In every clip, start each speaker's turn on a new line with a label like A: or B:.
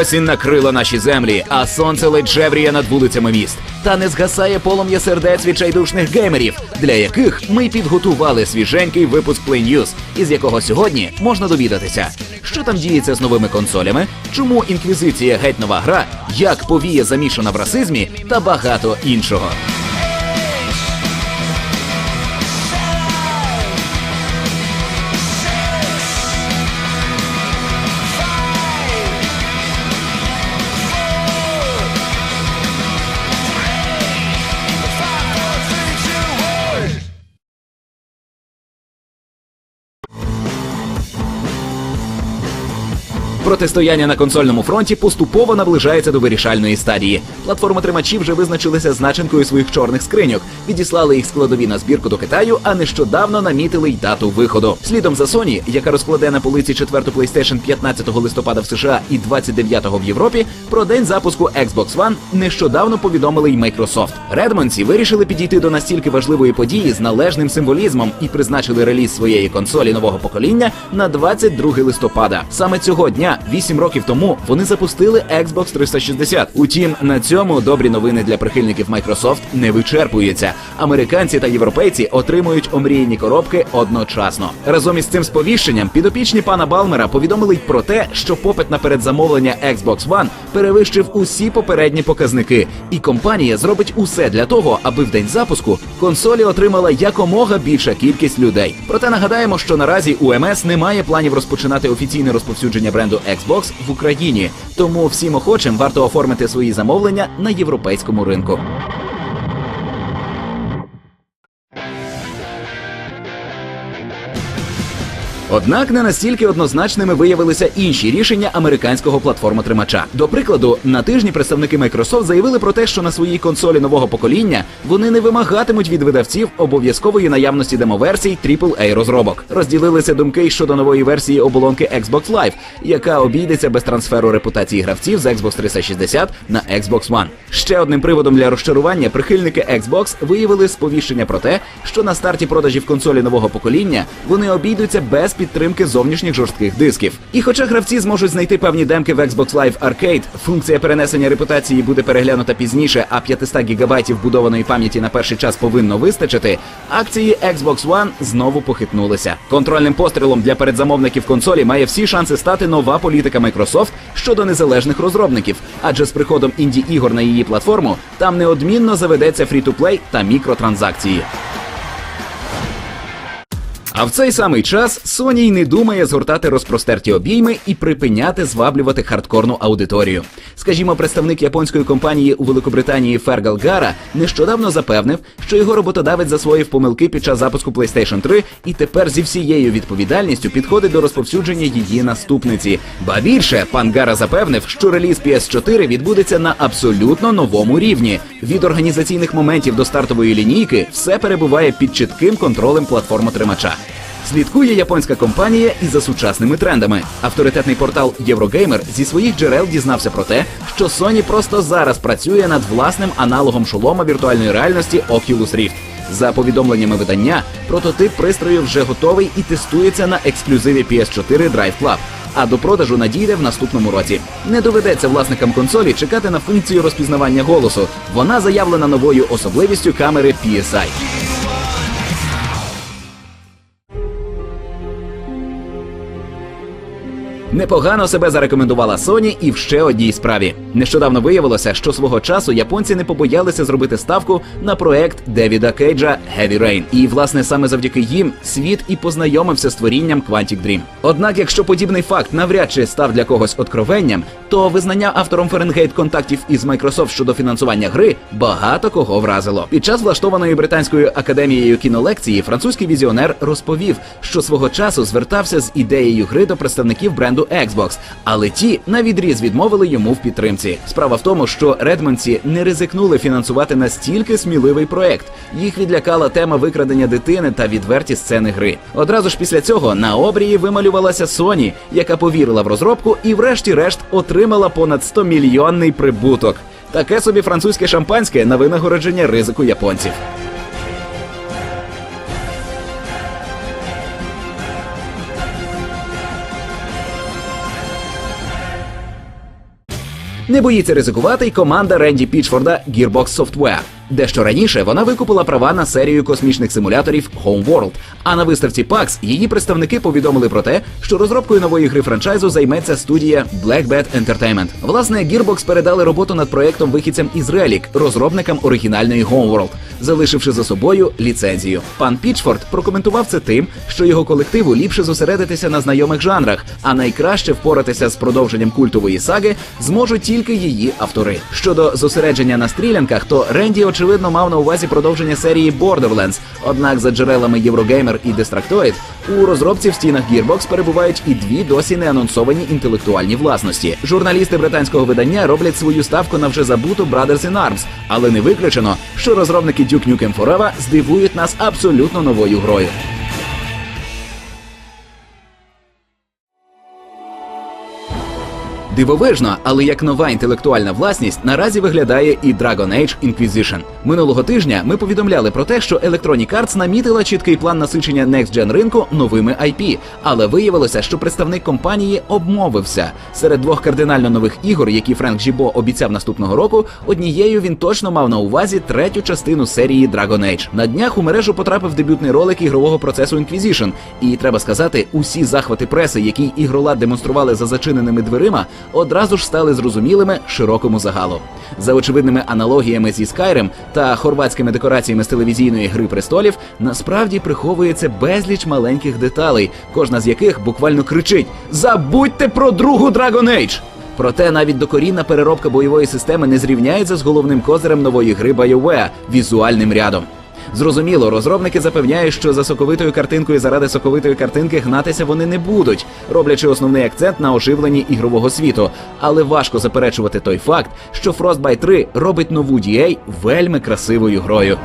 A: Осінь накрила наші землі, а сонце ледь жевріє над вулицями міст. Та не згасає полум'я сердець відчайдушних геймерів, для яких ми підготували свіженький випуск Play News, із якого сьогодні можна довідатися, що там діється з новими консолями, чому інквізиція геть нова гра, як повія замішана в расизмі та багато іншого. Протистояння на консольному фронті поступово наближається до вирішальної стадії. Платформи тримачі вже визначилися з своїх чорних скриньок, відіслали їх складові на збірку до Китаю, а нещодавно намітили й дату виходу. Слідом за Sony, яка розкладе на полиці четверту PlayStation 15 листопада в США і 29-го в Європі, про день запуску Xbox One нещодавно повідомили й Microsoft. Редмонці вирішили підійти до настільки важливої події з належним символізмом і призначили реліз своєї консолі нового покоління на 22 листопада. Саме цього дня, 8 років тому, вони запустили Xbox 360. Утім, на цьому добрі новини для прихильників Microsoft не вичерпуються. Американці та європейці отримують омріяні коробки одночасно. Разом із цим сповіщенням підопічні пана Балмера повідомили й про те, що попит на передзамовлення Xbox One перевищив усі попередні показники, і компанія зробить усе для того, аби в день запуску консолі отримала якомога більша кількість людей. Проте нагадаємо, що наразі у МС немає планів розпочинати офіційне розповсюдження бренду Xbox в Україні. Тому всім охочим варто оформити свої замовлення на європейському ринку. Однак не настільки однозначними виявилися інші рішення американського платформотримача. До прикладу, на тижні представники Microsoft заявили про те, що на своїй консолі нового покоління вони не вимагатимуть від видавців обов'язкової наявності демоверсій AAA розробок. Розділилися думки щодо нової версії оболонки Xbox Live, яка обійдеться без трансферу репутації гравців з Xbox 360 на Xbox One. Ще одним приводом для розчарування прихильники Xbox виявили сповіщення про те, що на старті продажів консолі нового покоління вони обійдуться без підтримки зовнішніх жорстких дисків. І хоча гравці зможуть знайти певні демки в Xbox Live Arcade, функція перенесення репутації буде переглянута пізніше, а 500 гігабайтів вбудованої пам'яті на перший час повинно вистачити. Акції Xbox One знову похитнулися. Контрольним пострілом для передзамовників консолі має всі шанси стати нова політика Microsoft щодо незалежних розробників, адже з приходом інді ігор на її платформу там неодмінно заведеться фрі-ту-плей та мікротранзакції. А в цей самий час Sony й не думає згортати розпростерті обійми і припиняти зваблювати хардкорну аудиторію. Скажімо, представник японської компанії у Великобританії Фергал Гара нещодавно запевнив, що його роботодавець засвоїв помилки під час запуску PlayStation 3 і тепер зі всією відповідальністю підходить до розповсюдження її наступниці. Ба більше пан Гара запевнив, що реліз PS4 відбудеться на абсолютно новому рівні. Від організаційних моментів до стартової лінійки все перебуває під чітким контролем платформотримача. Слідкує японська компанія і за сучасними трендами. Авторитетний портал Eurogamer зі своїх джерел дізнався про те, що Sony просто зараз працює над власним аналогом шолома віртуальної реальності Oculus Rift. За повідомленнями видання, прототип пристрою вже готовий і тестується на ексклюзиві PS4 Drive Club. А до продажу надійде в наступному році. Не доведеться власникам консолі чекати на функцію розпізнавання голосу. Вона заявлена новою особливістю камери PSI. Непогано себе зарекомендувала Sony і в ще одній справі. Нещодавно виявилося, що свого часу японці не побоялися зробити ставку на проект Девіда Кейджа Heavy Rain. І власне саме завдяки їм світ і познайомився з творінням Quantic Dream. Однак, якщо подібний факт навряд чи став для когось откровенням, то визнання автором Фаренгейт контактів із Microsoft щодо фінансування гри багато кого вразило. Під час влаштованої британською академією кінолекції французький візіонер розповів, що свого часу звертався з ідеєю гри до представників бренду Xbox, але ті на відріз відмовили йому в підтримці. Справа в тому, що редмонці не ризикнули фінансувати настільки сміливий проект. Їх відлякала тема викрадення дитини та відверті сцени гри. Одразу ж після цього на обрії вималювалася Sony, яка повірила в розробку і, врешті-решт, отримала понад 100 мільйонний прибуток. Таке собі французьке шампанське на винагородження ризику японців. Не боїться ризикувати й команда Ренді Пічфорда Gearbox Software. Дещо раніше вона викупила права на серію космічних симуляторів Homeworld. А на виставці PAX її представники повідомили про те, що розробкою нової гри франчайзу займеться студія Black Bat Entertainment. Власне, Gearbox передали роботу над проектом вихідцям із Relic, розробникам оригінальної Homeworld, залишивши за собою ліцензію. Пан Пічфорд прокоментував це тим, що його колективу ліпше зосередитися на знайомих жанрах, а найкраще впоратися з продовженням культової саги зможуть тільки її автори. Щодо зосередження на стрілянках, то Ренді очевидно мав на увазі продовження серії Borderlands. Однак, за джерелами Eurogamer і Destructoid, у розробці в стінах Gearbox перебувають і дві досі не анонсовані інтелектуальні власності. Журналісти британського видання роблять свою ставку на вже забуту Brothers in Arms, але не виключено, що розробники Duke Nukem Forever здивують нас абсолютно новою грою. Дивовижно, але як нова інтелектуальна власність наразі виглядає і Dragon Age Inquisition. Минулого тижня ми повідомляли про те, що Electronic Arts намітила чіткий план насичення Next Gen ринку новими IP, але виявилося, що представник компанії обмовився. Серед двох кардинально нових ігор, які Френк Жібо обіцяв наступного року, однією він точно мав на увазі третю частину серії Dragon Age. На днях у мережу потрапив дебютний ролик ігрового процесу Inquisition, і треба сказати, усі захвати преси, які ігролад демонстрували за зачиненими дверима, одразу ж стали зрозумілими широкому загалу. За очевидними аналогіями зі Skyrim та хорватськими декораціями з телевізійної гри престолів, насправді приховується безліч маленьких деталей, кожна з яких буквально кричить: Забудьте про другу Dragon Age! Проте навіть докорінна переробка бойової системи не зрівняється з головним козирем нової гри BioWare – візуальним рядом. Зрозуміло, розробники запевняють, що за соковитою картинкою заради соковитої картинки гнатися вони не будуть, роблячи основний акцент на оживленні ігрового світу. Але важко заперечувати той факт, що Frostbite 3 робить нову DA вельми красивою грою.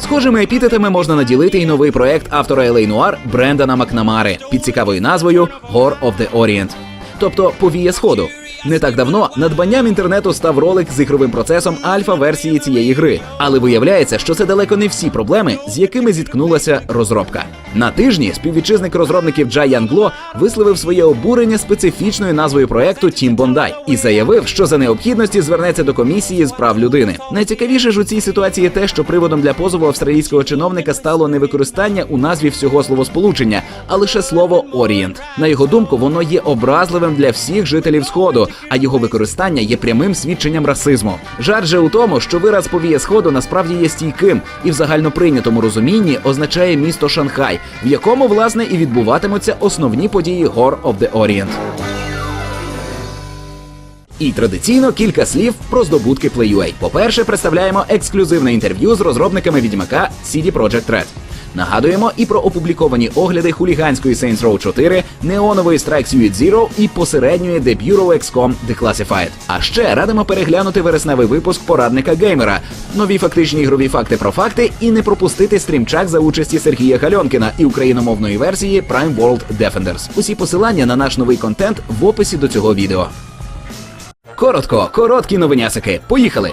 A: Схожими епітетами можна наділити і новий проект автора LA Noir Брендана Макнамари під цікавою назвою Gore of the Orient, тобто повія сходу. Не так давно надбанням інтернету став ролик з ігровим процесом альфа-версії цієї гри, але виявляється, що це далеко не всі проблеми, з якими зіткнулася розробка. На тижні співвітчизник розробників Джай Янгло висловив своє обурення специфічною назвою проекту Тім Бондай і заявив, що за необхідності звернеться до комісії з прав людини. Найцікавіше ж у цій ситуації те, що приводом для позову австралійського чиновника стало не використання у назві всього словосполучення, а лише слово Орієнт. На його думку, воно є образливим для всіх жителів сходу, а його використання є прямим свідченням расизму. Жарт же у тому, що вираз повія сходу насправді є стійким і в загальноприйнятому розумінні означає місто Шанхай, в якому власне і відбуватимуться основні події Гор of the Orient. І традиційно кілька слів про здобутки Play.ua. По-перше, представляємо ексклюзивне інтерв'ю з розробниками відьмака CD Projekt Red. Нагадуємо і про опубліковані огляди хуліганської Saints Row 4, неонової Strike Suite Zero і посередньої The Bureau XCOM Declassified. А ще радимо переглянути вересневий випуск порадника геймера, нові фактичні ігрові факти про факти і не пропустити стрімчак за участі Сергія Гальонкіна і україномовної версії Prime World Defenders. Усі посилання на наш новий контент в описі до цього відео. Коротко, короткі новинясики. Поїхали!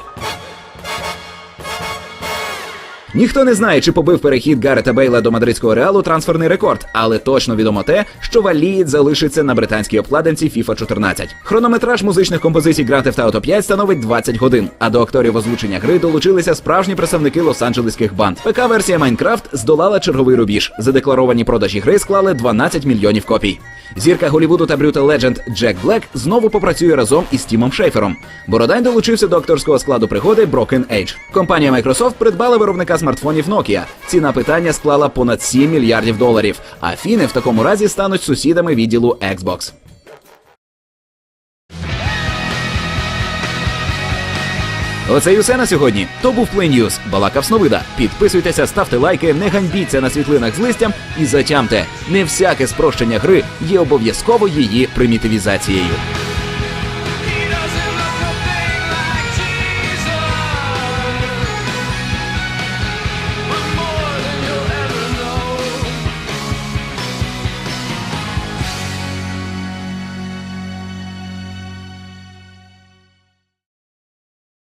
A: Ніхто не знає, чи побив перехід Гарета Бейла до мадридського реалу трансферний рекорд, але точно відомо те, що Валієць залишиться на британській обкладинці FIFA 14. Хронометраж музичних композицій Grand Theft Auto 5 становить 20 годин, а до акторів озвучення гри долучилися справжні представники лос-анджелеських банд. ПК-версія Майнкрафт здолала черговий рубіж. Задекларовані продажі гри склали 12 мільйонів копій. Зірка Голівуду та Брюта Ледженд Джек Блек знову попрацює разом із Тімом Шейфером. Бородань долучився до акторського складу пригоди Broken Age. Компанія Microsoft придбала виробника смартфонів Nokia. Ціна питання склала понад 7 мільярдів доларів. А фіни в такому разі стануть сусідами відділу Xbox. Оце й усе на сьогодні. То був Play News. Балакав Сновида. Підписуйтеся, ставте лайки, не ганьбіться на світлинах з листям і затямте. Не всяке спрощення гри є обов'язково її примітивізацією.